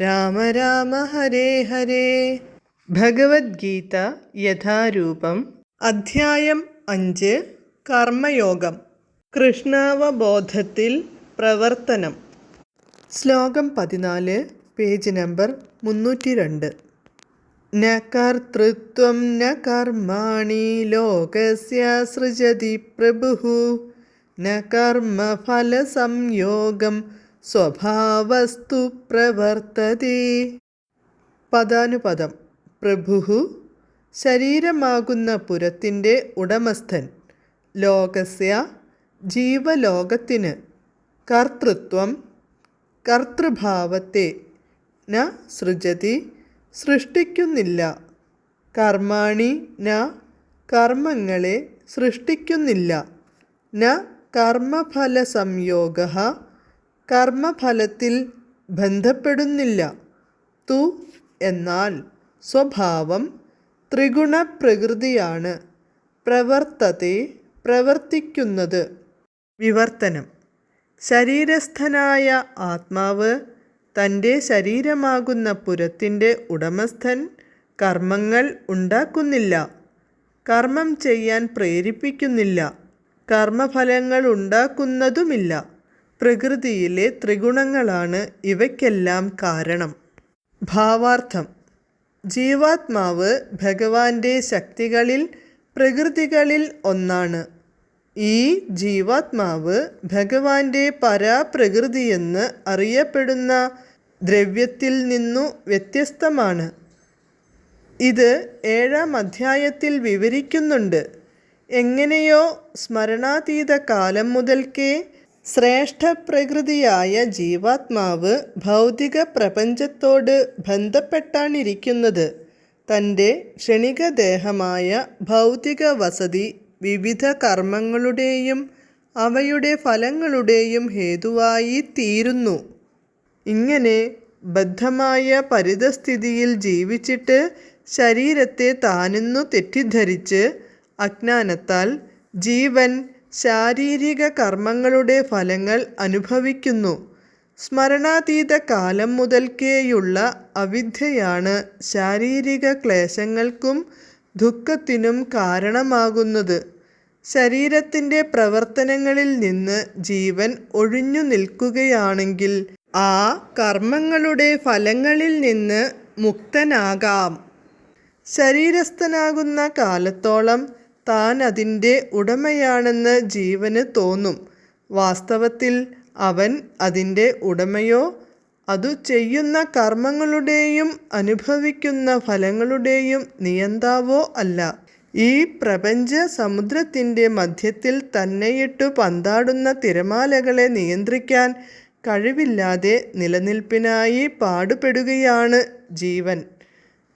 രാമ രാമ ഹരേ ഹരേ. ഭഗവത്ഗീത യഥാരൂപം അധ്യായം അഞ്ച് കർമ്മയോഗം. കൃഷ്ണാവബോധത്തിൽ പ്രവർത്തനം. ശ്ലോകം പതിനാല് പേജ് നമ്പർ മുന്നൂറ്റി രണ്ട് ന കർത്തൃത്വം ന കർമാണി ലോകസ്യ സൃജതി പ്രഭു. ന കർമ്മഫലസംയോഗം സ്വഭാവസ്തു പ്രവർത്തതി. പദാനുപദം. പ്രഭുഹു ശരീരമാകുന്ന പുരത്തിന്റെ ഉടമസ്ഥൻ. ലോകസ്യ ജീവലോകത്തിന് കർത്തൃത്വം കർത്തൃഭാവത്തെ ന സൃജതി സൃഷ്ടിക്കുന്നില്ല. കർമാണി ന കർമ്മങ്ങളെ സൃഷ്ടിക്കുന്നില്ല. ന കർമ്മഫല സംയോഗ കർമ്മഫലത്തിൽ ബന്ധപ്പെടുന്നില്ല. തു എന്നാൽ സ്വഭാവം ത്രിഗുണപ്രകൃതിയാണ്. പ്രവർത്തതെ പ്രവർത്തത്തെ പ്രവർത്തിക്കുന്നത്. വിവർത്തനം. ശരീരസ്ഥനായ ആത്മാവ് തന്റെ ശരീരമാകുന്ന പുരത്തിന്റെ ഉടമസ്ഥൻ കർമ്മങ്ങൾ ഉണ്ടാക്കുന്നില്ല. കർമ്മം ചെയ്യാൻ പ്രേരിപ്പിക്കുന്നില്ല. കർമ്മഫലങ്ങൾ ഉണ്ടാക്കുന്നതുമില്ല. പ്രകൃതിയിലെ ത്രിഗുണങ്ങളാണ് ഇവയ്ക്കെല്ലാം കാരണം. ഭാവാർത്ഥം. ജീവാത്മാവ് ഭഗവാന്റെ ശക്തികളിൽ പ്രകൃതികളിൽ ഒന്നാണ്. ഈ ജീവാത്മാവ് ഭഗവാന്റെ പരാപ്രകൃതിയെന്ന് അറിയപ്പെടുന്ന ദ്രവ്യത്തിൽ നിന്നു വ്യത്യസ്തമാണ്. ഇത് ഏഴാം അധ്യായത്തിൽ വിവരിക്കുന്നുണ്ട്. എങ്ങനെയോ സ്മരണാതീത കാലം മുതൽക്കേ ശ്രേഷ്ഠപ്രകൃതിയായ ജീവാത്മാവ് ഭൗതിക പ്രപഞ്ചത്തോട് ബന്ധപ്പെട്ടാണിരിക്കുന്നത്. തന്റെ ക്ഷണികദേഹമായ ഭൗതിക വസതി വിവിധ കർമ്മങ്ങളുടെയും അവയുടെ ഫലങ്ങളുടെയും ഹേതുവായി തീരുന്നു. ഇങ്ങനെ ബദ്ധമായ പരിതസ്ഥിതിയിൽ ജീവിച്ചിട്ട് ശരീരത്തെ താനെന്നു തെറ്റിദ്ധരിച്ച് അജ്ഞാനത്താൽ ജീവൻ ശാരീരിക കർമ്മങ്ങളുടെ ഫലങ്ങൾ അനുഭവിക്കുന്നു. സ്മരണാതീത കാലം മുതൽക്കേയുള്ള അവിദ്യയാണ് ശാരീരിക ക്ലേശങ്ങൾക്കും ദുഃഖത്തിനും കാരണമാകുന്നത്. ശരീരത്തിന്റെ പ്രവർത്തനങ്ങളിൽ നിന്ന് ജീവൻ ഒഴിഞ്ഞു നിൽക്കുകയാണെങ്കിൽ ആ കർമ്മങ്ങളുടെ ഫലങ്ങളിൽ നിന്ന് മുക്തനാകാം. ശരീരസ്ഥനാകുന്ന കാലത്തോളം താൻ അതിന്റെ ഉടമയാണെന്ന് ജീവന് തോന്നും. വാസ്തവത്തിൽ അവൻ അതിന്റെ ഉടമയോ? അതു ചെയ്യുന്ന കർമ്മങ്ങളുടെയും അനുഭവിക്കുന്ന ഫലങ്ങളുടെയും നിയന്താവോ അല്ല. ഈ പ്രപഞ്ച സമുദ്രത്തിന്റെ മധ്യത്തിൽ തന്നെയിട്ടു പന്താടുന്ന തിരമാലകളെ നിയന്ത്രിക്കാൻ കഴിവില്ലാതെ നിലനിൽപ്പിനായി പാടുപെടുകയാണ് ജീവൻ.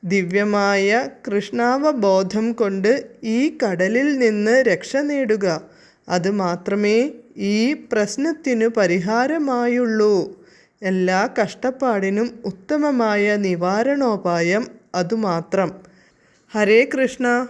ദിവ്യമായ കൃഷ്ണാവബോധം കൊണ്ട് ഈ കടലിൽ നിന്ന് രക്ഷ നേടുക. അത് മാത്രമേ ഈ പ്രശ്നത്തിനു പരിഹാരമായുള്ളൂ. എല്ലാ കഷ്ടപ്പാടിനും ഉത്തമമായ നിവാരണോപായം അതുമാത്രം. ഹരേ കൃഷ്ണ.